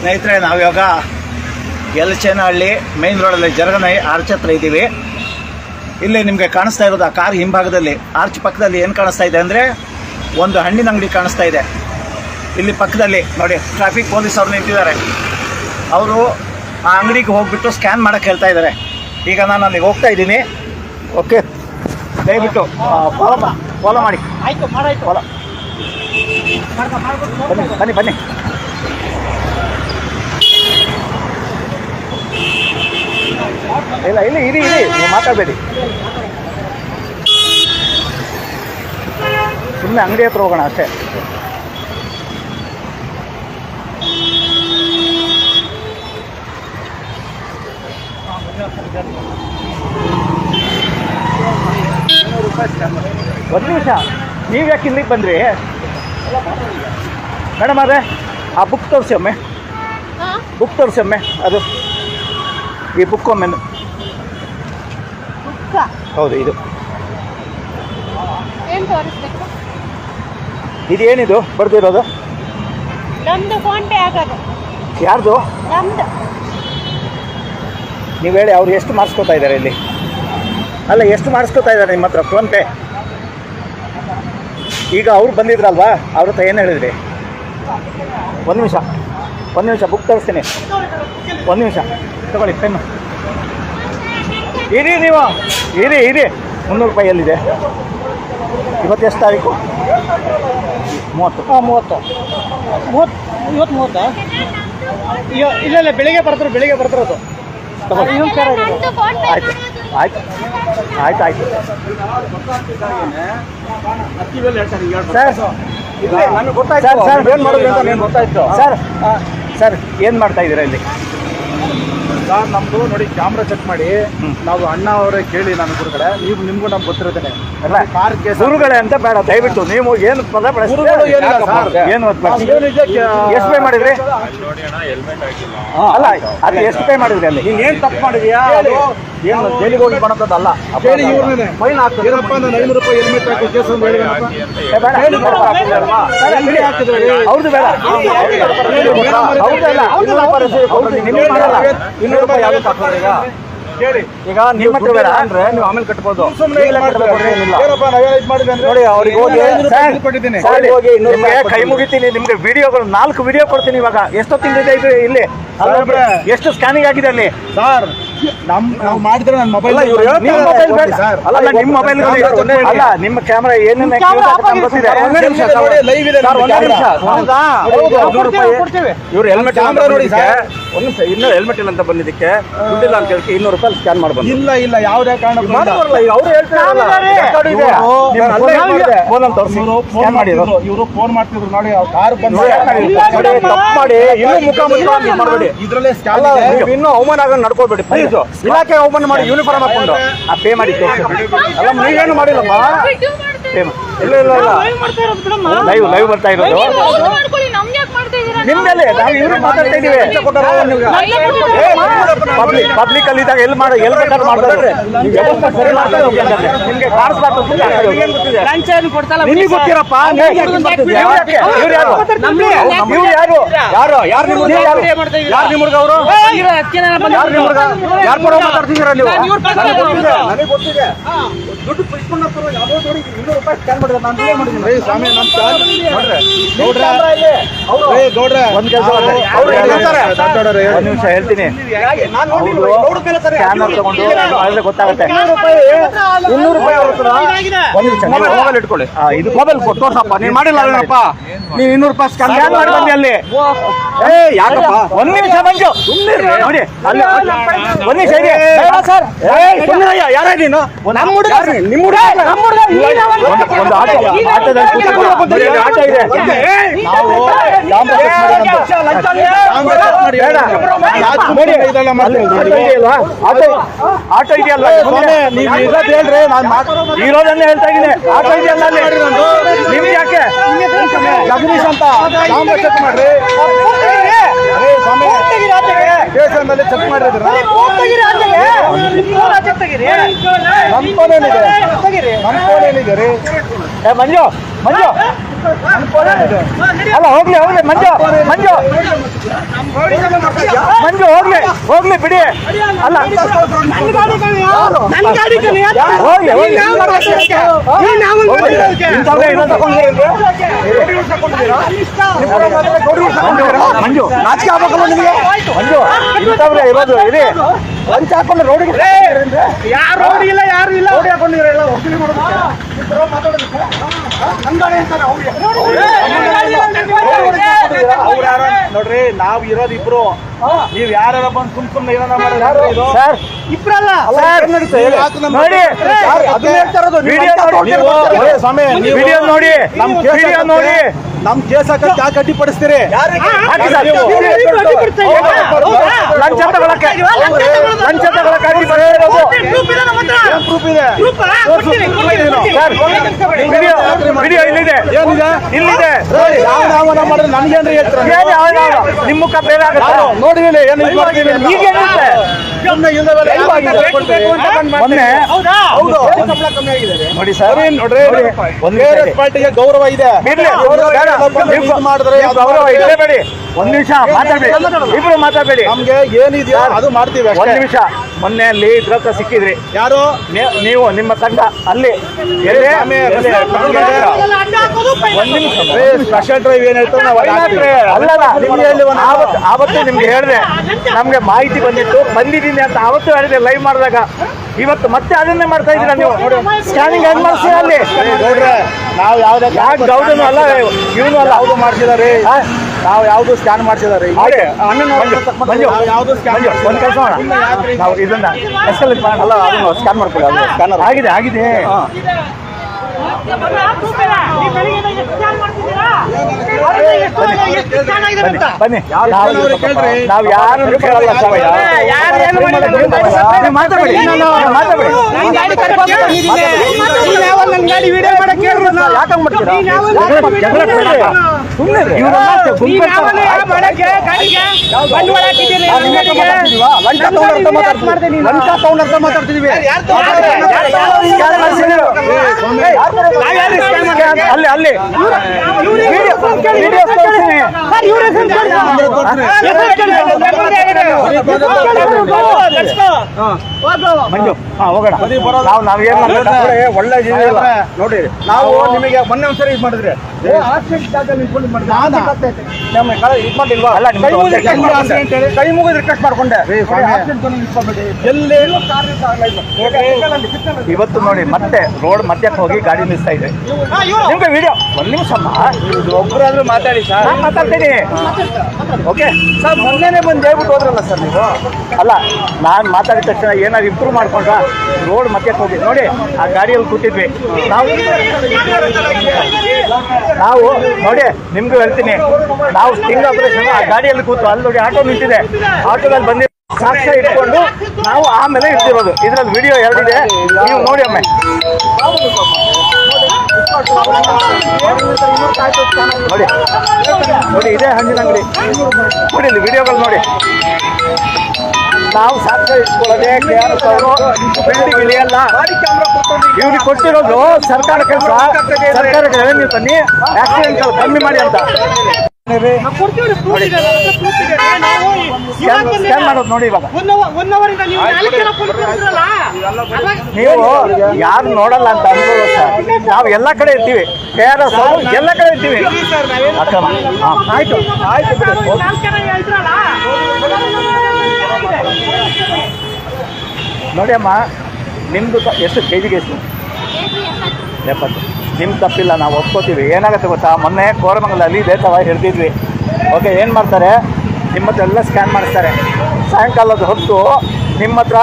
ಸ್ನೇಹಿತರೆ ನಾವಿವಾಗ ಯಲಚೇನಹಳ್ಳಿ ಮೇನ್ ರೋಡಲ್ಲಿ ಜರಗನೈ ಆರ್ಚ್ ಹತ್ರ ಇದ್ದೀವಿ. ಇಲ್ಲಿ ನಿಮಗೆ ಕಾಣಿಸ್ತಾ ಇರೋದು ಆ ಕಾರ್ ಹಿಂಭಾಗದಲ್ಲಿ. ಆರ್ಚ್ ಪಕ್ಕದಲ್ಲಿ ಏನು ಕಾಣಿಸ್ತಾ ಇದೆ ಅಂದರೆ ಒಂದು ಹಣ್ಣಿನ ಅಂಗಡಿ ಕಾಣಿಸ್ತಾ ಇದೆ. ಇಲ್ಲಿ ಪಕ್ಕದಲ್ಲಿ ನೋಡಿ ಟ್ರಾಫಿಕ್ ಪೊಲೀಸ್ ಅವ್ರು ನಿಂತಿದ್ದಾರೆ ಅವರು ಆ ಅಂಗಡಿಗೆ ಹೋಗ್ಬಿಟ್ಟು ಸ್ಕ್ಯಾನ್ ಮಾಡೋಕ್ಕೆ ಹೇಳ್ತಾ ಇದ್ದಾರೆ. ಈಗ ನಾನು ಅಲ್ಲಿಗೆ ಹೋಗ್ತಾ ಇದ್ದೀನಿ. ಓಕೆ ದಯವಿಟ್ಟು ಫಾಲೋ ಫಾಲೋ ಮಾಡಿ. ಆಯಿತು ಫಾಲೋ ಬನ್ನಿ ಬನ್ನಿ ಬನ್ನಿ. ಇಲ್ಲ ಇಲ್ಲ ಇರಿ ಇರಿ ನೀವು ಮಾತಾಡಬೇಡಿ. ಸುಮ್ಮನೆ ಅಂಗಡಿ ಹತ್ರ ಹೋಗೋಣ ಅಷ್ಟೇ. ಒಂದು ನಿಮಿಷ. ನೀವು ಯಾಕೆ ಇಲ್ಲಿಗೆ ಬಂದ್ರಿ? ಮೇಡಮ್ ಅದೇ ಆ ಬುಕ್ ತೋರಿಸಿ ಒಮ್ಮೆ. ಬುಕ್ ತೋರಿಸಿ ಒಮ್ಮೆ ಅದು. ಈ ಬುಕ್ ಒಮ್ಮೆ. ಹೌದು ಇದು. ಇದು ಏನಿದು? ಇದೇನಿದು ಬರ್ದಿರೋದು? ನಮ್ದು ಫೋನ್ ಪೇ ಆಗೋದು. ಯಾರ್ದು? ನಮ್ದು. ನೀವು ಹೇಳಿ ಅವ್ರು ಎಷ್ಟು ಮಾಡಿಸ್ಕೊತಾ ಇದ್ದಾರೆ ಇಲ್ಲಿ? ಅಲ್ಲ ಎಷ್ಟು ಮಾಡಿಸ್ಕೊತಾ ಇದ್ದಾರೆ ನಿಮ್ಮ ಹತ್ರ ಫೋನ್ಪೇ ಈಗ ಅವ್ರು ಬಂದಿದ್ರಲ್ವಾ? ಅವ್ರ ಹತ್ರ ಏನು ಹೇಳಿದ್ರಿ? ಒಂದು ನಿಮಿಷ ಒಂದು ನಿಮಿಷ ಬುಕ್ ತರಿಸ್ತೀನಿ. ಒಂದು ನಿಮಿಷ ತಗೊಳ್ಳಿ ಪೆನ್ನು ಇರಿ ನೀವು. ಇರಿ ಇರಿ. ಮುನ್ನೂರು ರೂಪಾಯಿ ಎಲ್ಲಿದೆ ಇವತ್ತು ಎಷ್ಟು ತಾರೀಕು? ಮೂವತ್ತು. ಹಾಂ ಮೂವತ್ತು. ಮೂವತ್ತು ಇವತ್ತು ಮೂವತ್ತಾ? ಇವ- ಇಲ್ಲ ಇಲ್ಲ ಬೆಳಿಗ್ಗೆ ಬರ್ತಾರೆ ಬೆಳಿಗ್ಗೆ ಬರ್ತಿರೋದು ಅದು. ಇನ್ನೊಂದು ಕಾರ ಪೇ ಆಯ್ತು ಆಯ್ತು ಆಯ್ತು ಆಯ್ತು. ಸರ್ ನನಗೆ ಗೊತ್ತಾಯ್ತು. Sir sir. ಮಾಡಿದ್ರು ಮಾಡೋದು ಅಂತ ಗೊತ್ತಾಯ್ತು. ಸರ್ ಸರ್ ಏನು ಮಾಡ್ತಾ ಇದ್ದೀರಾ ಇಲ್ಲಿ? ಸರ್ ನಮ್ದು ನೋಡಿ ಕ್ಯಾಮ್ರಾ ಚೆಕ್ ಮಾಡಿ. ನಾವು ಅಣ್ಣ ಅವರೇ ಕೇಳಿ ನಾನು ಗುರುಗಳೇ ನೀವು ನಿಮ್ಗೂ ನಮ್ಗೆ ಗೊತ್ತಿರುತ್ತೇನೆ ಅಲ್ಲ ಕಾರ್ ಕೇಸ್ ಗುರುಗಳೇ ಅಂತ ಬೇಡ ದಯವಿಟ್ಟು ನೀವು ಏನು ಪದ ಗುರುಗಳು ಏನಿಲ್ಲ ಸರ್. ಏನು ಎಷ್ಟು ಪೇ ಮಾಡಿದ್ರಿ? ಅಲ್ಲ ಅದು ಎಷ್ಟು ಪೇ ಮಾಡಿದ್ರಿ ಅಲ್ಲಿ? ನೀನ್ ಏನ್ ತಪ್ಪು ಮಾಡಿದ್ಯಾ? ಏನು ಜೈಲಿಗೆ ಹೋಗಿ. ಫೈನ್ ಹಾಕ್ತದೆ ಐನೂರು ರೂಪಾಯಿ ಹೆಲ್ಮೆಟ್ ಹಾಕಿ ಕೇಸ್ ಅಂತ. ಬೇಡ. ಅವ್ರದ್ದು ಬೇಡ ಅವ್ರದ್ದು ಅಲ್ಲ. ಅವ್ರದ್ದು ನಿಮ್ಗೆ ಮಾಡಲ್ಲ. ಇನ್ನೂರು ರೂಪಾಯಿ ಯಾವ್ದಕ್ಕೆ ಹಾಕಿದ್ರಿ ಈಗ? ಈಗ ನಿಮ್ಮ ಹತ್ರ ಬೇಡ ಅಂದ್ರೆ ನೀವು ಆಮೇಲೆ ಕಟ್ಬೋದು. ನೋಡಿ ಅವ್ರಿಗೆ ಹೋಗಿ ನಿಮ್ಗೆ ಕೈ ಮುಗಿತೀನಿ. ನಿಮ್ಗೆ ವಿಡಿಯೋಗಳು ನಾಲ್ಕು ವಿಡಿಯೋ ಕೊಡ್ತೀನಿ ಇವಾಗ. ಎಷ್ಟೊತ್ತಿಂದ ತಿಂಗಳಿದೆ ಇದು ಇಲ್ಲಿ? ಎಷ್ಟು ಸ್ಕ್ಯಾನಿಂಗ್ ಆಗಿದೆ ಅಲ್ಲಿ? ಸರ್ ನಮ್ ನಾವು ಮಾಡಿದ್ರೆ ನನ್ನ ಮೊಬೈಲ್ ಅಲ್ಲ ನಿಮ್ಮ ಮೊಬೈಲ್ ಬೇಡ. ಸರ್ ಅಲ್ಲ ನಿಮ್ಮ ಮೊಬೈಲ್ ಅಲ್ಲ ನಿಮ್ಮ ಕ್ಯಾಮ್ರಾ ಏನೇನು ಇದೆ. ಇವ್ರು ಹೆಲ್ಮೆಟ್ ನೋಡಿ ಸರ್. ಒಂದು ಇನ್ನೂ ಹೆಲ್ಮೆಟ್ ಇಲ್ಲ ಅಂತ ಬಂದಿದ್ದಕ್ಕೆ. ದುಡ್ಡಿಲ್ಲ ಅಂತ ಹೇಳಿ ಇನ್ನೂರು ರೂಪಾಯಿ ಸ್ಕ್ಯಾನ್ ಮಾಡಬಹುದು ಇಲ್ಲ ಇಲ್ಲ ಯಾವುದೇ ಕಾರಣಕ್ಕೂ ಇಲ್ಲ. ಮಾಡ್ತಾರಲ್ಲ ಈಗ ಅವ್ರು ಹೇಳ್ತಾರಲ್ಲ ಮಾಡಿದ್ದಾರೆ. ಇದೆ. ಅಲ್ಲೇ ಫೋನ್ ಮಾಡಿದೆ. ಫೋನಲ್ಲಿ ತೋರಿಸಿ. ಇವ್ರು ಫೋನ್ ಸ್ಕ್ಯಾನ್ ಮಾಡಿ ಮಾಡ್ತಿದ್ರು ಇವರು ಫೋನ್ ಮಾಡ್ತಿದ್ರು ನೋಡಿ ಅವ್ರು ಕಾರ್ ಬಂದು ನೋಡಿ, ನೋಡಿ, ತಪ್ಪು ಮಾಡಿ. ಇನ್ನೂ ಮುಖ ಮಾಡಬೇಡಿ. ಇದ್ರಲ್ಲೇ ಸ್ಕ್ಯಾನ್ ಅಲ್ಲ ಇದೆ. ನೀವು ಇನ್ನೂ ಅವಮಾನ ಆಗ ನಡ್ಕೊಬೇಡಿ ಪ್ಲೀಸ್ ಇಲಾಖೆ ಅವಮಾನ ಮಾಡಿ ಯೂನಿಫಾರ್ಮ್ ಹಾಕೊಂಡು. ಆ ಪೇ ಮಾಡಿ ತೋರಿಸಿ ಅಲ್ಲ ನೀವೇನು ಮಾಡಿಲ್ಲಮ್ಮ? ಇಲ್ಲ ಇಲ್ಲ ಇಲ್ಲ. ಲೈವ್ ಲೈವ್ ಲೈವ್ ಬರ್ತಾ ಇರೋದು. ಮಾಡ್ಕೊಳ್ಳಿ ನಮ್ಗೆ ಯಾಕೆ ನಿಮ್ದಲ್ಲಿ? ನಾವು ಇವರು ಮಾತಾಡ್ತಾ ಇದೀವಿ ಪಬ್ಲಿಕ್ ಪಬ್ಲಿಕ್ ಅಲ್ಲಿ ಇದ್ದಾಗ ಎಲ್ಲಿ ಮಾಡಿ ಎಲ್ಲಿ ಬೇಕಾದ್ರೆ ಮಾಡ್ತಾರೆ ನೀವು ಸರಿ ಮಾಡ್ತಾರೆ. ನಿಮ್ಗೆ. ಕಾಣಿಸ್ಬಾರ್ದು ನಿಮಗೆ ಗೊತ್ತಿರಪ್ಪ? ಇವ್ರು ಯಾರು? ಇವ್ರು ಯಾರು? ಯಾರು? ಯಾರು? ನಿಮ್ಮ ಯಾರು? ಯಾರು ನಿಮ್ಮ ಹುಡುಗ ಅವರು ಯಾರು ನಿಮ್ಮ ಹುಡುಗ ಯಾರು ಪರ ಮಾತಾಡ್ತಿದ್ದೀರಾ ನೀವು? ನಾನು ನನಗೆ ಗೊತ್ತಿದೆ. ದುಡ್ಡು ಪುಷ್ಕೊಂಡ ಪರ ಯಾವುದೋ ನೋಡಿ ಇನ್ನೂರು ರೂಪಾಯಿ ಸ್ಕ್ಯಾನ್ ಮಾಡಿದ್ರೆ ನಾನು ಮಾಡಿದ್ದೀನಿ? ಸ್ವಾಮಿ ನಮ್ಮ ಕಾರ್ ನೋಡ್ರೆ. ಗೌಡ್ರ ಗೌಡ್ರೆ ಒಂದ್ ಕೆಲಸ ಒಂದ್ ನಿಮಿಷ ಹೇಳ್ತೀನಿ. ಸ್ಕ್ಯಾನರ್ ತಗೊಂಡು ಮಾಡಿದ್ರೆ ಗೊತ್ತಾಗುತ್ತೆ. ಇನ್ನೂರು ರೂಪಾಯಿ ಒಂದ್ ನಿಮಿಷ ಮೊಬೈಲ್ ಇಟ್ಕೊಳ್ಳಿ. ಇದು ಮೊಬೈಲ್ ತೋರ್ಸಪ್ಪ. ನೀನ್ ಮಾಡಿಲ್ಲ ಅಲ್ಲಪ್ಪ ನೀನ್ ಇನ್ನೂರು ರೂಪಾಯಿ ಸ್ಕ್ಯಾನ್ ಮಾಡಿ ಬಂದಿ ಅಲ್ಲಿ. ಏ ಯಾಕಪ್ಪ? ಒಂದ್ ನಿಮಿಷ ಮಂಜು ನೋಡಿ ಅಲ್ಲಿ ಒಂದ್ ನಿಮಿಷ ಇದೆ ಸರ್. ಯಾರ ನೀನು? ನಮ್ಮ ಹುಡುಗ ನಿಮ್ಮ ಹುಡುಗ ನಮ್ಮ ಹುಡುಗ ಒಂದು ಆಟೋ ಆಟೋದಲ್ಲಿ ಕೂತ್ಕೊಂಡು ಆಟೋ ಇದೆ. ನಾವು ಆಟೋ ಇದೆಯಲ್ಲ ನೀವು ಇರೋದ್ ಹೇಳ್ರಿ ನಾನು ಇರೋದನ್ನೇ ಹೇಳ್ತಾ ಇದ್ದೀನಿ. ಆಟೋ ಇದೆಯಲ್ಲ ನಿಮ್ಗೆ ಯಾಕೆ? ಜಗದೀಶ್ ಅಂತ ಚೆಕ್ ಮಾಡ್ರಿ. ಚೆಕ್ ಮಾಡಿದ್ರ ನಮ್ಮ ಫೋನ್ ಏನಿದೆ ನಮ್ಮ ಫೋನ್ ಏನಿದೆ ರೀ ಮಂಜು ಮಂಜು. ಅಲ್ಲ ಹೋಗ್ಲಿ ಹೋಗ್ಲಿ ಮಂಜು ಮಂಜು ಮಂಜು ಹೋಗ್ಲಿ ಹೋಗ್ಲಿ ಬಿಡಿ ಅಲ್ಲ? ಮಂಜು, ಮಂಜು ನಾಚಿಕೆ ಆಗ್ಬೇಕಲ್ಲ ನಿಮಗೆ ಮಂಜು ಇಂಥವ್ರೇ ಇರೋದು ಇರಿ ಲಂಚ್ ಹಾಕೊಂಡು ರೋಡಿಗೆ ಯಾರು ಇಲ್ಲ ಯಾರು ಇಲ್ಲ? ಅವ್ರು ಯಾರೋ ನೋಡ್ರಿ ನಾವ್ ಇರೋದ್ ಇಬ್ರು. ನೀವ್ ಯಾರ ಬಂದು ಸುಮ್ ಸುಮ್ನೆ ಏನೋ ಸರ್ ಇಬ್ರಲ್ಲ? ನೋಡಿ ವಿಡಿಯೋ ನೋಡಿ ಸ್ವಾಮಿ ವಿಡಿಯೋ ನೋಡಿ ನಮ್ ವಿಡಿಯೋ ನೋಡಿ. ನಮ್ ಕೇಸ್ ಹಾಕಿ ಯಾಕೆ ಅಡ್ಡಿಪಡಿಸ್ತೀರಿ. ಲಂಚ ತಗೊಳಕ್ಕೆ ಲಂಚ ತಗೊಳಕ್ಕೆ ಅಡ್ಡಿಪಡಿಸ್ತಿರೋದು ಪ್ರೂಫ್ ಇದೆ ಸರ್ ವಿಡಿಯೋ ವಿಡಿಯೋ ಇಲ್ಲಿದೆ. ಇಲ್ಲಿದೆ. ನನ್ಗೇನ್ರಿ ಹೇಳ್ತೀರ ನಿಮ್ಮ ಮುಖ ಬೇರೆ ಏನು ಇದು ಮಾಡ್ತೀನಿ. ಈಗ ಏನಿದೆ? ನೋಡಿ ಸರ್ ಸರಿ ನೋಡ್ರಿ ಒಂದು ಬೇರೆ ಪಾರ್ಟಿಗೆ ಗೌರವ ಇದೆ. ಇರ್ಲಿ, ಗೌರವ ಬೇಡ. ಬಂದು ನೀವು ಇದು ಮಾಡಿದ್ರೆ ನೀವು ಗೌರವ ಇಡಲೇಬೇಡಿ ಒಂದ್ ನಿಮಿಷ ಮಾತಾಡ್ಬೇಡಿ ಇಬ್ರು ಮಾತಾಡ್ಬೇಡಿ ನಮ್ಗೆ ಏನಿದೆಯೋ ಅದು ಮಾಡ್ತೀವಿ ಒಂದ್ ನಿಮಿಷ ಮೊನ್ನೆ ಅಲ್ಲಿ ಇದ್ರ ಸಿಕ್ಕಿದ್ರಿ ಯಾರು ನೀವು ನಿಮ್ಮ ತಂಡ ಅಲ್ಲಿ ಸ್ಪೆಷಲ್ ಡ್ರೈವ್ ಏನ್ ಹೇಳ್ತಾರೆ ಆವತ್ತು ನಿಮ್ಗೆ ಹೇಳಿದೆ ನಮ್ಗೆ ಮಾಹಿತಿ ಬಂದಿತ್ತು ಬಂದಿದ್ದೀನಿ ಅಂತ ಆವತ್ತು ಹೇಳಿದೆ ಲೈವ್ ಮಾಡಿದಾಗ ಇವತ್ತು ಮತ್ತೆ ಅದನ್ನೇ ಮಾಡ್ತಾ ಇದ್ದೀರಾ ನೀವು? ಸ್ಕ್ಯಾನಿಂಗ್ ಹೆಂಗ್ ಮಾಡ್ತೀರಾ ಅಲ್ಲಿ? ಏ, ನಾವು ಯಾವ್ದೇ ಯಾಕೆ ಗೌಡನು ಅಲ್ಲ ಇವನು ಅಲ್ಲ. ಯಾವ್ದು ಮಾಡ್ಸಿದಾರೆ? ನಾವು ಯಾವುದು ಸ್ಕ್ಯಾನ್ ಮಾಡ್ಸಿದಾರೆ ಯಾವ್ದು ಸ್ಕ್ಯಾನ್ ಒಂದ್ ಕೆಲಸ ಮಾಡೋಣ. ನಾವು ಇದನ್ನ ಎಸ್ಕಲೇಟ್ ಮಾಡೋಣ. ಅದನ್ನು ಸ್ಕ್ಯಾನ್ ಮಾಡ್ಕೊಳ್ಳಿ ಸ್ಕ್ಯಾನರ್ ಆಗಿದೆ. ಆಗಿದೆ ಬನ್ನಿ ನಾವು ಯಾರು ಕೇಳಲ್ಲ ಹತ್ರ ಗಾಡಿಗೆ? ಮಾತಾಡ್ತಿದ್ವಾ? ಅಲ್ಲಿ ಅಲ್ಲಿ ವಿಡಿಯೋ ವಿಡಿಯೋ ಹೋಗೋಣ ನಾವು ನೋಡ್ರೆ, ಒಳ್ಳೆ. ನೋಡಿ ನಾವು ನಿಮಗೆ ಮೊನ್ನೆ ಒಂದ್ಸರಿ ಇದು ಮಾಡಿದ್ರೆ ಕೈ ಮುಗಿದು ರಿಕ್ವೆಸ್ಟ್ ಮಾಡ್ಕೊಂಡೆ ಇವತ್ತು ನೋಡಿ ಮತ್ತೆ ರೋಡ್ ಮಧ್ಯಕ್ಕೆ ಹೋಗಿ ಗಾಡಿ ನಿಲ್ಲಿಸ್ತಾ ಇದೆ ನಿಮ್ಗೆ ವಿಡಿಯೋ ಒಂದ್ ನಿಮಿಷ ಒಬ್ಬರಾದ್ರೂ ಮಾತಾಡಿ ಸರ್ ಮಾತಾಡ್ತೀನಿ ಓಕೆ, ಸರ್ ಮೊನ್ನೆನೇ ಬಂದು ಹೇಳ್ಬಿಟ್ಟು ಹೋದ್ರಲ್ಲ ಸರ್ ನೀವು? ಅಲ್ಲ, ನಾನು ಮಾತಾಡಿದ ತಕ್ಷಣ ಏನಾದ್ರು ಇಂಪ್ರೂವ್ ಮಾಡ್ಕೊಂಡ್ರ? ರೋಡ್ ಮತ್ತೆ ಹೋಗಿ, ನೋಡಿ, ಆ ಗಾಡಿಯಲ್ಲಿ ಕೂತಿದ್ವಿ. ನಾವು ನಾವು, ನೋಡಿ, ನಿಮ್ಗೂ ಹೇಳ್ತೀನಿ. ನಾವು ಸ್ಟಿಂಗ್ ಆಪರೇಷನ್ ಆ ಗಾಡಿಯಲ್ಲಿ ಕೂತು, ಅಲ್ಲಿ ನೋಡಿ ಆಟೋ ನಿಂತಿದೆ. ಆಟೋದಲ್ಲಿ ಬಂದಿ ಸಾಕ್ಷ್ಯ ಇಟ್ಕೊಂಡು ನಾವು ಆಮೇಲೆ ಇಟ್ಟಿರೋದು ಇದ್ರಲ್ಲಿ ವಿಡಿಯೋ ಎರಡಿದೆ. ನೀವು ನೋಡಿ ಒಮ್ಮೆ. ನೋಡಿ ನೋಡಿ ಇದೇ ಹಣ್ಣಿನ ಅಂಗಡಿ. ನೋಡಿ, ಇಲ್ಲಿ ವಿಡಿಯೋಗಳು ನೋಡಿ. ನಾವು ಸಾಕ್ಷ್ಯ ಇಟ್ಕೊಳ್ಳೋದೇ ಬಿಲ್ಡಿಂಗ್ ಇಳಿಯಲ್ಲ ಇವ್ರಿಗೆ ಕೊಟ್ಟಿರೋದು ಸರ್ಕಾರ ಕೆಲಸ. ಸರ್ಕಾರಕ್ಕೆ ರೆವೆನ್ಯೂ ತನ್ನಿ ಆಕ್ಸಿಡೆಂಟ್ ಕಮ್ಮಿ ಮಾಡಿ ಅಂತ. ನೋಡಿ ಇವಾಗ. ನೀವು ಯಾರು ನೋಡಲ್ಲ ಅಂತ ಅನ್ಕೊಳ್ಳೋ ಸರ್. ನಾವು ಎಲ್ಲ ಕಡೆ ಇರ್ತೀವಿ. ಕೆ ಆರ್ ಎಸ್ ಅವರು ಎಲ್ಲ ಕಡೆ ಇರ್ತೀವಿ. ಆಯ್ತು? ನೋಡಿ ಅಮ್ಮ ನಿಮ್ಮದು ಎಷ್ಟು ಕೆ ಜಿಗೆ ಎಷ್ಟು? ಎಪ್ಪತ್ತು. ನಿಮ್ಮ ತಪ್ಪಿಲ್ಲ ನಾವು ಒಪ್ಕೋತೀವಿ. ಏನಾಗುತ್ತೆ ಗೊತ್ತಾ? ಮೊನ್ನೆ ಕೋರಮಂಗಲಲ್ಲಿ ಇದೇ ಥರ ಹಿಡಿದಿದ್ವಿ ಓಕೆ ಏನು ಮಾಡ್ತಾರೆ? ನಿಮ್ಮ ಹತ್ರ ಎಲ್ಲ ಸ್ಕ್ಯಾನ್ ಮಾಡಿಸ್ತಾರೆ. ಸಾಯಂಕಾಲದ ಹೊತ್ತು ನಿಮ್ಮ ಹತ್ರ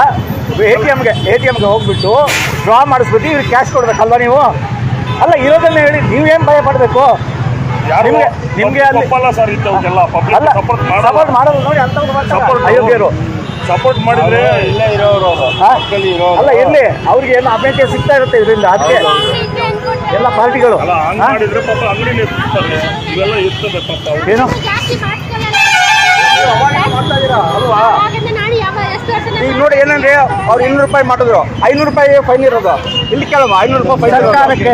ಎ ಟಿ ಎಮ್ಗೆ ಎ ಟಿ ಎಮ್ಗೆ ಹೋಗ್ಬಿಟ್ಟು ಡ್ರಾ ಮಾಡಿಸ್ಬಿಟ್ಟು ಇವ್ರಿಗೆ ಕ್ಯಾಶ್ ಕೊಡ್ಬೇಕಲ್ವ ನೀವು? ಅಲ್ಲ ಇರೋದನ್ನ ಹೇಳಿ. ನೀವೇನು ಭಯ ಪಡಬೇಕು? ನಿಮಗೆ ನಿಮಗೆ ಸಪೋರ್ಟ್ ಮಾಡೋದು ನೋಡಿ ಅಂತ ಅಯೋಗ್ಯರು. ಸಪೋರ್ಟ್ ಮಾಡಿದ್ರೆ ಇಲ್ಲೇ ಇರೋರು? ಅಲ್ಲ ಇರ್ಲಿ ಅವ್ರಿಗೆ ಏನು ಅಪೇಕ್ಷೆ ಸಿಗ್ತಾ ಇರುತ್ತೆ ಇದರಿಂದ? ಅದಕ್ಕೆ? ಎಲ್ಲ ಪಾರ್ಟಿಗಳು. ಅಲ್ಲ ಹಂಗ್ ಹಾ? ಮಾಡಿದ್ರೆ ಪಾಪ ಅಂಗಡಿನೇ ಇರ್ತಾರೆ ಇವೆಲ್ಲ ಇರ್ತದೆ ಪಾಪ ಅವ್ರು. ಏನು? ಅಲ್ವಾ ಈಗ ನೋಡಿ ಏನಂದ್ರೆ ಅವ್ರು ಇನ್ನೂರು ರೂಪಾಯಿ ಮಾಡಿದ್ರು. ಐನೂರು ರೂಪಾಯಿ ಫೈನ್ ಇರೋದು. ಇಲ್ಲಿ ಕೇಳಮ್ಮ ಐನೂರು ರೂಪಾಯಿ ಫೈನ್ ಸರ್ಕಾರಕ್ಕೆ.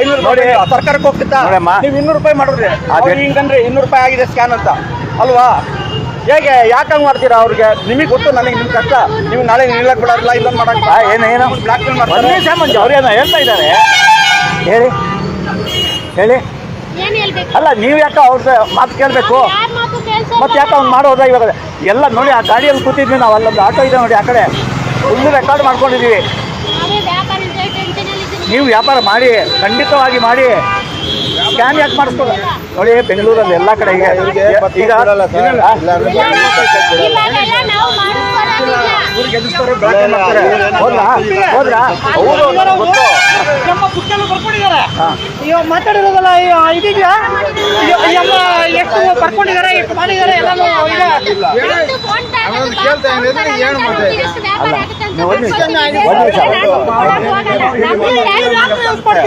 ಐನೂರು ನೋಡಿ ಸರ್ಕಾರಕ್ಕೆ ಹೋಗ್ತಿತ್ತ ನೀವು ಇನ್ನೂರು ರೂಪಾಯಿ ಮಾಡಿದ್ರಿ. ಅದೇ. ಹಿಂಗಂದ್ರೆ ಇನ್ನೂರು ರೂಪಾಯಿ ಆಗಿದೆ ಸ್ಕ್ಯಾನ್ ಅಂತ. ಅಲ್ವಾ? ಹೇಗೆ ಯಾಕೆ ಹಂಗ್ ಮಾಡ್ತೀರಾ ಅವ್ರಿಗೆ? ನಿಮಗೆ ಗೊತ್ತು ನನಗೆ ನಿಮ್ಮ ಕಷ್ಟ. ನೀವು ನಾಳೆ ನಿಲ್ಲಕ್ ಬಿಡೋದಿಲ್ಲ ಇಲ್ಲ ಮಾಡಕ್ ಏನು ಏನೋ? ಬ್ಲಾಕ್ ಮೇಲ್ ಮಾಡ್ತಾರೆ. ಮಂಜು ಅವ್ರೇನೋ ಹೇಳ್ತಾ ಇದ್ದಾರೆ. ಹೇಳಿ. ಹೇಳಿ. ಏನ್ ಹೇಳ್ಬೇಕು? ಅಲ್ಲ ನೀವು ಯಾಕೆ ಅವ್ರ ಮಾತು ಕೇಳಬೇಕು. ಮತ್ತೆ ಯಾಕೆ ಅವ್ನು ಮಾಡೋದ ಇವಾಗ? ಎಲ್ಲ ನೋಡಿ ಆ ಗಾಡಿಯಲ್ಲಿ ಕೂತಿದ್ವಿ ನಾವು ಅಲ್ಲೊಂದು ಆಟೋ ಇದೆ ನೋಡಿ ಆ ಕಡೆ. ಫುಲ್ ರೆಕಾರ್ಡ್ ಮಾಡ್ಕೊಂಡಿದ್ದೀವಿ ನಾವೇ ವ್ಯಾಪಾರ ಟೆನ್ಷನ್ ಅಲ್ಲಿ ಇದ್ದೀನಿ. ನೀವು ವ್ಯಾಪಾರ ಮಾಡಿ ಖಂಡಿತವಾಗಿ ಮಾಡಿ. ಸ್ಕ್ಯಾನ್ ಯಾಕೆ ಮಾಡಿಸ್ಕೊಳ ನೋಡಿ ಬೆಂಗಳೂರಲ್ಲಿ ಎಲ್ಲ ಕಡೆ ಈಗ ಈಗ. ಹೋದ್ರಾ ಹೋದ್ರಾ ಹೌದು ಗೊತ್ತು ನಮ್ಮ ಪುಟ್ಟಲ್ಲಿ ಬರ್ಕೊಂಡಿದ್ದಾರೆ ಹಾ. ಇವಾಗ ಮಾತಾಡಿರೋದಲ್ಲ ಇದೀಗ ಎಷ್ಟು ಬರ್ಕೊಂಡಿದ್ದಾರೆ ಎಷ್ಟು ಮಾಡಿದ್ದಾರೆ ಎಲ್ಲಾನು ಈಗ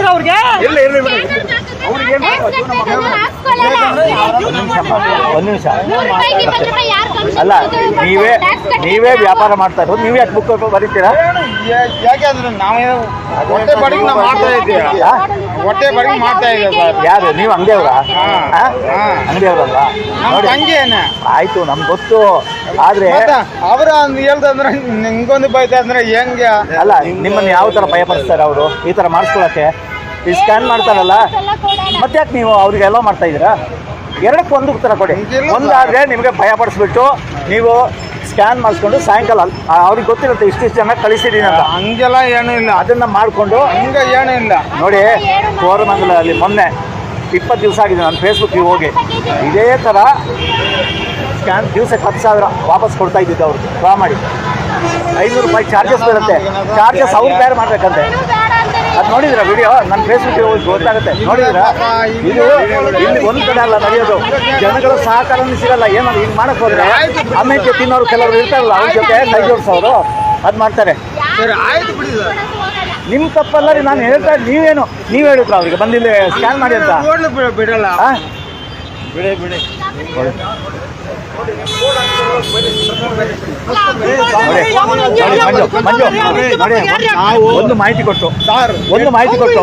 ಅವ್ರಿಗೆ ಒಂದು ನಿಮಿಷ. ಅಲ್ಲ ನೀವೇ ನೀವೇ ವ್ಯಾಪಾರ ಮಾಡ್ತಾ ಇರೋದು ನೀವೇ ಯಾಕೆ ಬುಕ್ ಬರೀತೀರಾ? ಯಾಕೆ ಅಂದ್ರೆ ನಾವೇನು ಹೊಟ್ಟೆ ಬಡಿಗೆ ನಾವು ಮಾಡ್ತಾ ಇದ್ದೀವಿ? ಹೊಟ್ಟೆ ಬಾಡಿಗೆ ಮಾಡ್ತಾ ಇದ್ದೀವಿ ಸರ್ ಯಾರು ನೀವು ಅಂಗಡಿಯವ್ರ? ಹಾ. ಹಾ. ಅಂಗಡಿಯವ್ರಲ್ವಾ? ನಮ್ಮ ನೋಡಿ. ತಂಗಿಯೇನ ಆಯ್ತು ನಮ್ಗೆ ಗೊತ್ತು. ಆದ್ರೆ ಅವರ ಹೇಳ್ದಂದ್ರೆ ನಿಮ್ಗೊಂದು ಬೈತಾ ಅಂದ್ರೆ ಹೆಂಗೆ? ಅಲ್ಲ ನಿಮ್ಮನ್ನ ಯಾವ ತರ ಭಯಪಡಿಸ್ತಾರೆ ಅವರು? ಈ ತರ ಮಾಡಿಸ್ಕೊಳಕ್ಕೆ? ಈ ಸ್ಕ್ಯಾನ್ ಮಾಡ್ತಾರಲ್ಲ? ಮತ್ತೆ ಯಾಕೆ ನೀವು ಅವ್ರಿಗೆ ಎಲ್ಲೋ ಮಾಡ್ತಾ ಇದ್ದೀರಾ? ಎರಡಕ್ಕೆ ಒಂದು ಉತ್ತರ ಕೊಡಿ. ಒಂದಾದರೆ ನಿಮಗೆ ಭಯ ಪಡಿಸ್ಬಿಟ್ಟು ನೀವು ಸ್ಕ್ಯಾನ್ ಮಾಡಿಸ್ಕೊಂಡು ಸಾಯಂಕಾಲ ಅವ್ರಿಗೆ ಗೊತ್ತಿರುತ್ತೆ ಇಷ್ಟಿಷ್ಟು ಜನ ಕಳಿಸಿದೀನಿ ಅಂತ. ಹಂಗೆಲ್ಲ ಏನೂ ಇಲ್ಲ. ಅದನ್ನು ಮಾಡಿಕೊಂಡು ಹಂಗೆ ಏನೂ ಇಲ್ಲ. ನೋಡಿ ಕೋರಮಂಗಲ ಅಲ್ಲಿ ಮೊನ್ನೆ ಇಪ್ಪತ್ತು ದಿವಸ ಆಗಿದೆ ನಾನು ಫೇಸ್ಬುಕ್ಕಿಗೆ ಹೋಗಿ. ಇದೇ ಥರ ಸ್ಕ್ಯಾನ್ ದಿವಸಕ್ಕೆ ಹತ್ತು ಸಾವಿರ ವಾಪಸ್ ಕೊಡ್ತಾ ಇದ್ದಿದ್ದು ಅವರು. ಡ್ರಾ ಮಾಡಿ. ಐನೂರು ರೂಪಾಯಿ ಚಾರ್ಜಸ್ ಬರುತ್ತೆ. ಚಾರ್ಜಸ್ ಅವ್ರು ಬೇರೆ ಮಾಡ್ಬೇಕಂತೆ ಏನು ಬೇಡ ಅಂತಾರೆ. ಅದು ನೋಡಿದ್ರ ವಿಡಿಯೋ ನನ್ನ ಫೇಸ್ಬುಕ್ ಗೊತ್ತಾಗುತ್ತೆ. ನೋಡಿದ್ರ? ಇದು ಇಲ್ಲಿ ಒಂದ್ ಕಡೆ ಅಲ್ಲ ನಡೆಯೋದು. ಜನಗಳ ಸಹಕಾರ ಸಿಗಲ್ಲ. ಏನಾದ್ರು ಹಿಂಗ್ ಮಾಡಕ್ ಹೋದ್ರೆ? ಆಮೇಲೆ ತಿನ್ನೋರು ಕೆಲವರು ಇರ್ತಾರಲ್ಲ ಅವ್ರ ಜೊತೆ ಕೈ ಜೋಡಿಸೋರು ಅದ್ ಮಾಡ್ತಾರೆ. ನಿಮ್ಮ ತಪ್ಪಲ್ಲ ರೀ ನಾನು ಹೇಳ್ತಾ ಇದ್ದೆ, ನೀವೇನು ನೀವ್ ಹೇಳಿದ್ರ ಅವ್ರಿಗೆ? ಬಂದಿಲ್ಲ ಸ್ಕ್ಯಾನ್ ಮಾಡಿ ಅಂತ. ಬಿಡಲ್ಲ. ಬಿಡಿ ಬಿಡಿ. ಒಂದು ಮಾಹಿತಿ ಕೊಟ್ಟು. ಸರ್ ಒಂದು ಮಾಹಿತಿ ಕೊಟ್ಟು.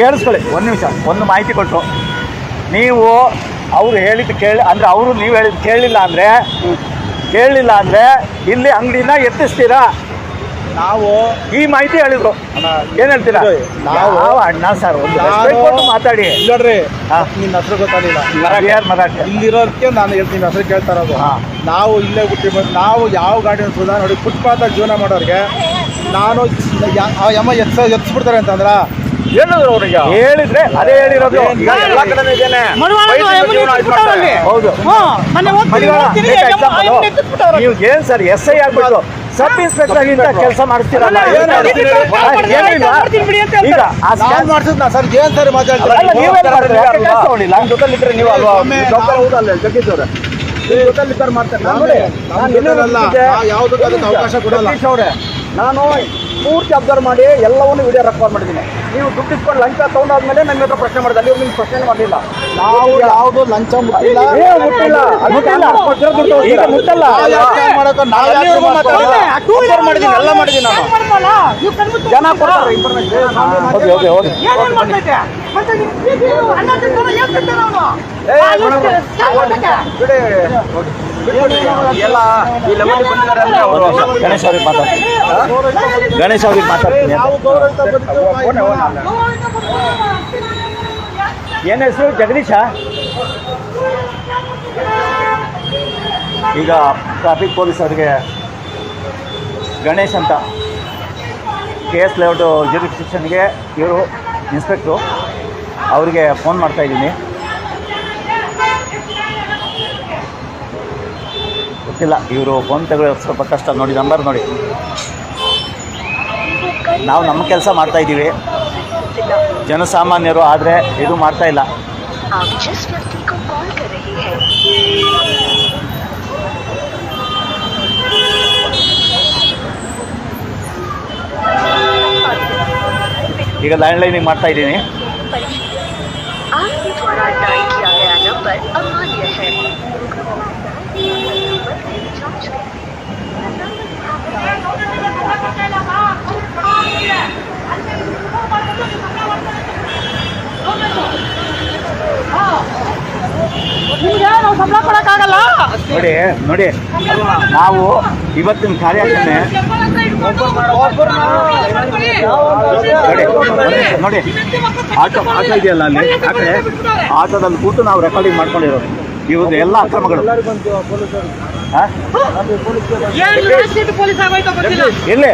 ಕೇಳಿಸ್ಕೊಳ್ಳಿ. ಒಂದು ನಿಮಿಷ. ಒಂದು ಮಾಹಿತಿ ಕೊಟ್ಟು. ನೀವು ಅವ್ರು ಹೇಳಿದ್ದು ಕೇಳಿ, ಅಂದ್ರೆ ಅವರು ನೀವು ಹೇಳಿದ್ದು ಕೇಳಿಲ್ಲ ಅಂದ್ರೆ ಕೇಳಲಿಲ್ಲ ಅಂದ್ರೆ ಇಲ್ಲಿ ಅಂಗಡಿನ ಎತ್ತಿಸ್ತೀರಾ? ನಾವು ಈ ಮಾಹಿತಿ ಹೇಳಿದ್ರು. ಏನ್ ಹೇಳ್ತೀರಾ? ನಾವು- ಅಣ್ಣ ಸರ್? ಒಂದು ಮಾತಾಡಿ. ನೋಡ್ರಿ. ನಿನ್ನ ಹತ್ರ ಗೊತ್ತಾಗಲಿಲ್ಲ. ಯಾರು ಮರಾಠಿ. ಇಲ್ಲಿರೋದಕ್ಕೆ ನಾನು ಹೇಳ್ತೀನಿ ಹೆಸರು ಕೇಳ್ತಾ ಇರೋದು. ನಾವು ಇಲ್ಲೇ ಹುಟ್ಟಿ ಬಂದು ನಾವು ಯಾವ ಗಾಡಿ ಸುಧಾ ನೋಡಿ ಫುಟ್ಪಾತ್ ಜೀವನ ಮಾಡೋರಿಗೆ ನಾನು ಯಮ್ಮ ಎತ್ಸ ಎತ್ಸ್ಬಿಡ್ತಾರೆ ಅಂತಂದ್ರ ಹೇಳಿದ್ರು ಅವ್ರಿಗೆ ಹೇಳಿದ್ರೆ ಅದೇ ಹೇಳಿರೋದು ಈಗ ಎಲ್ಲ ಕಡೆನೂ ಇದೇನೆ. ಹೌದು. ನೀವು ಏನ್ ಸರ್ ಎಸ್ ಐ ಆಗ್ಬಿಟ್ಟು ಸಬ್ ಇನ್ಸ್ಪೆಕ್ಟರ್ ಇಂತ ಕೆಲಸ ಮಾಡ್ತೀರಲ್ಲ ಈಗ ಆ ನಾನು ಸ್ಕ್ಯಾನ್ ಮಾಡ್ಸಿದ್ನ ಸರ್ ಏನ್ ಸರ್ ಮಾತಾಡ್ತಾರೆ ಅಲ್ಲ, ನೀವೇನ್ ಮಾಡ್ತೀರಿ? ಯಾಕೆ ಕೆಲಸ ತಗೊಂಡಿಲ್ಲ? ನಮ್ಮ ಜೊತೆಲಿದ್ರೆ ನೀವು ಅಲ್ವಾ? ಡಾಕ್ಟರ್ ಹೌದಲ್ಲ. ಜೊತೆಲಿ ಮಾಡ್ತಾರೆ. ನಾನು ಅವಕಾಶ ಕೊಡಲ್ಲ. ನಾನು ಪೂರ್ತಿ ಅಬ್ಸರ್ವ್ ಮಾಡಿ ಎಲ್ಲವನ್ನು ವಿಡಿಯೋ ರೆಕಾರ್ಡ್ ಮಾಡಿದ್ದೀನಿ ನೀವು ದುಡ್ಡು ಇಸ್ಕೊಂಡು ಲಂಚ ತಗೊಂಡಾದ್ಮೇಲೆ ನನ್ನ ಹತ್ರ ಪ್ರಶ್ನೆ ಮಾಡಿದೆ ಅಲ್ಲಿ ನಿಮ್ಗೆ ಪ್ರಶ್ನೆ ಮಾಡಲಿಲ್ಲ ನಾವು ಯಾವುದು ಲಂಚ ಮುಟ್ಟಿಲ್ಲ ಮುಟ್ಟಿಲ್ಲ ಎಲ್ಲ ಮಾಡಿದ್ದೀನಿ ಜನ ಕೊಡ್ತಾರೆ ಇನ್ಫಾರ್ಮೇಶನ್ ಎಲ್ಲ ಈ ಲೆವೆಲ್ ಬಂದಿದ್ದಾರೆ ಅಂದ್ರೆ ಅವರು. ಗಣೇಶ್ ಅವ್ರಿಗೆ ಮಾತಾಡ್ತೀನಿ ಗಣೇಶ ಅವ್ರಿಗೆ ಮಾತಾಡ್ತೀನಿ ಏನ್ ಹೆಸರು? ಜಗದೀಶ? ಈಗ ಟ್ರಾಫಿಕ್ ಪೊಲೀಸ್ ಅವರಿಗೆ ಗಣೇಶ್ ಅಂತ. ಕೆ ಎಸ್ ಲೇಔಟು ಜ್ಯೂರಿಸ್ಟಿಕ್ಷನ್ಗೆ ಇವರು ಇನ್ಸ್ಪೆಕ್ಟ್ರು ಅವರಿಗೆ ಫೋನ್ ಮಾಡ್ತಾ ಮಾಡ್ತಾಯಿದ್ದೀನಿ ಗೊತ್ತಿಲ್ಲ, ಇವರು ಫೋನ್ ತಗೊಳ್ಳೋದು ಸ್ವಲ್ಪ ಕಷ್ಟ. ನೋಡಿ ನಂಬರ್ ನೋಡಿ. ನಾವು ನಮ್ಮ ಕೆಲಸ ಮಾಡ್ತಾ ಮಾಡ್ತಾಯಿದ್ದೀವಿ ಜನಸಾಮಾನ್ಯರು ಆದರೆ ಇದು ಮಾಡ್ತಾ ಇಲ್ಲ. ಈಗ ಲ್ಯಾಂಡ್ಲೈನಿಗೆ ಮಾಡ್ತಾ ಇದ್ದೀನಿ. ನೋಡಿ ನೋಡಿ. ನಾವು ಇವತ್ತಿನ ಕಾರ್ಯಾಚರಣೆ ನೋಡಿ ನೋಡಿ ಆಟೋ ಆಟೋ ಇದೆಯಲ್ಲ ಅಲ್ಲಿ? ಆಟೋದಲ್ಲಿ ಕೂತು ನಾವು ರೆಕಾರ್ಡಿಂಗ್ ಮಾಡ್ಕೊಂಡಿರೋದು. ಇವತ್ತು ಎಲ್ಲ ಅಕ್ರಮಗಳು. ಎಲ್ಲಿ?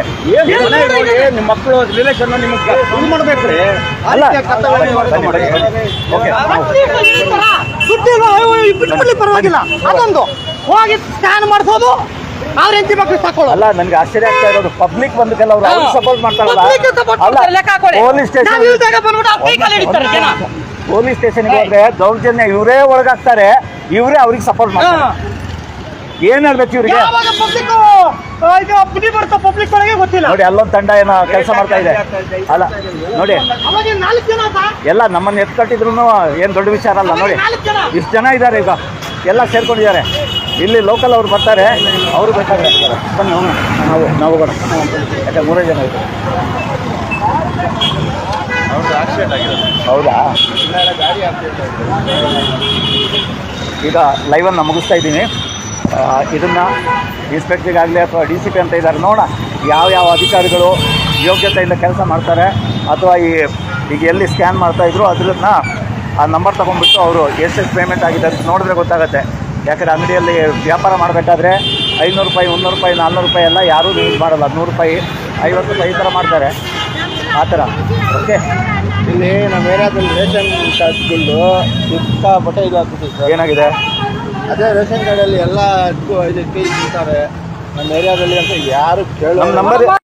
ನಿಮ್ಮ ಮಕ್ಕಳು ರಿಲೇಷನ್ ನಿಮಗೆ ಇದು ಮಾಡ್ಬೇಕ್ರಿ. ಅಲ್ಲ ಬಿಟ್ಬಿಡ್ಲಿ ಪರವಾಗಿಲ್ಲ. ಅದೊಂದು. ಹೋಗಿ ಸ್ಕ್ಯಾನ್ ಮಾಡಿಸೋದು. ಅವ್ರ ಹೆಂಡತಿ ಮಕ್ಕಳು ತಕೊಳ್ಳೋದು ಅಲ್ಲ ನನ್ಗೆ ಆಶ್ಚರ್ಯ ಆಗ್ತಾ ಇರೋದು. ಪಬ್ಲಿಕ್ ಬಂದಕ್ಕೆಲ್ಲ ಅವ್ರು ಅವ್ರಿಗೆ ಸಪೋರ್ಟ್ ಮಾಡ್ತಾರಲ್ಲ. ಪೊಲೀಸ್ ಸ್ಟೇಷನ್ ಪೊಲೀಸ್ ಸ್ಟೇಷನ್ಗೆ ಹೋದ್ರೆ ದೌರ್ಜನ್ಯ ಇವರೇ ಒಳಗಾಗ್ತಾರೆ. ಇವರೇ ಅವ್ರಿಗೆ ಸಪೋರ್ಟ್ ಮಾಡ್ತಾರೆ. ಏನ್ ಹೇಳ್ಬೇಕು ಇವ್ರಿಗೆ? ಯಾವಾಗ ಪಬ್ಲಿಕ್ ಇದು ಪಬ್ಲಿಕ್ ಒಳಗೆ ಗೊತ್ತಿಲ್ಲ. ನೋಡಿ ಅಲ್ಲೊಂದು ತಂಡ ಏನೋ ಕೆಲಸ ಮಾಡ್ತಾ ಇದೆ. ಅಲ್ಲ ನೋಡಿ. ಅವಾಗ ನಾಲ್ಕು ಜನ ಆತ? ಎಲ್ಲ ನಮ್ಮನ್ನ ಎತ್ಕಟ್ಟಿದ್ರು ಏನ್ ದೊಡ್ಡ ವಿಚಾರ ಅಲ್ಲ ನೋಡಿ. ಇಷ್ಟ ಜನ ಇದ್ದಾರೆ ಈಗ. ಎಲ್ಲ ಸೇರ್ಕೊಂಡಿದ್ದಾರೆ. ಇಲ್ಲಿ ಲೋಕಲ್ ಅವ್ರು ಬರ್ತಾರೆ. ಅವರು ಬೇಕಾದ್ರೆ ಬನ್ನಿ ಹೋಗೋಣ. ನಾವು ನಾವು ಹೋಗೋಣ. ಯಾಕಂದ್ರೆ ಮೂರೇ ಜನ ಇದ್ದಾರೆ. ಹೌದಾ? ಈಗ ಲೈವನ್ನು ಮುಗಿಸ್ತಾ ಇದ್ದೀನಿ. ಇದನ್ನ ಇನ್ಸ್ಪೆಕ್ಟ್ರಿಗಾಗಲಿ ಅಥವಾ ಡಿ ಸಿ ಪಿ ಅಂತ ಇದ್ದಾರೆ ನೋಡೋಣ ಯಾವ ಯಾವ ಅಧಿಕಾರಿಗಳು ಯೋಗ್ಯತೆಯಿಂದ ಕೆಲಸ ಮಾಡ್ತಾರೆ ಅಥವಾ ಈ ಈಗ ಎಲ್ಲಿ ಸ್ಕ್ಯಾನ್ ಮಾಡ್ತಾ ಇದ್ರು ಅದನ್ನ ಆ ನಂಬರ್ ತೊಗೊಂಡ್ಬಿಟ್ಟು ಅವರು ಎಷ್ಟೆಷ್ಟು ಪೇಮೆಂಟ್ ಆಗಿದೆ ಅಂತ ನೋಡಿದ್ರೆ ಗೊತ್ತಾಗುತ್ತೆ. ಯಾಕಂದರೆ ಅಂಗಡಿಯಲ್ಲಿ ವ್ಯಾಪಾರ ಮಾಡಬೇಕಾದ್ರೆ ಐನೂರು ರೂಪಾಯಿ ಮುನ್ನೂರು ರೂಪಾಯಿ ನಾನ್ನೂರು ರೂಪಾಯಿ ಎಲ್ಲ ಯಾರೂ ಯೂಸ್ ಮಾಡಲ್ಲ. ನೂರು ರೂಪಾಯಿ ಐವತ್ತು ರೂಪಾಯಿ ಈ ಥರ ಮಾಡ್ತಾರೆ. ಆ ಥರ ಓಕೆ ಇಲ್ಲಿ ನಮ್ಮ ಏರಿಯಾದಲ್ಲಿ ರೇಷನ್ ಕಾರ್ಡ್ಗಳು ಸಿಕ್ಕಾಪಟ್ಟೆ ಇದು ಆಗ್ಬಿಟ್ಟಿದೆ ಏನಾಗಿದೆ? ಅದೇ ರೇಷನ್ ಕಾರ್ಡಲ್ಲಿ ಎಲ್ಲ ಇದಕ್ಕೆ ಸಿಗ್ತಾರೆ ನಮ್ಮ ಏರಿಯಾದಲ್ಲಿ ಅಂತ ಯಾರು ಕೇಳೋ ನಂಬರ್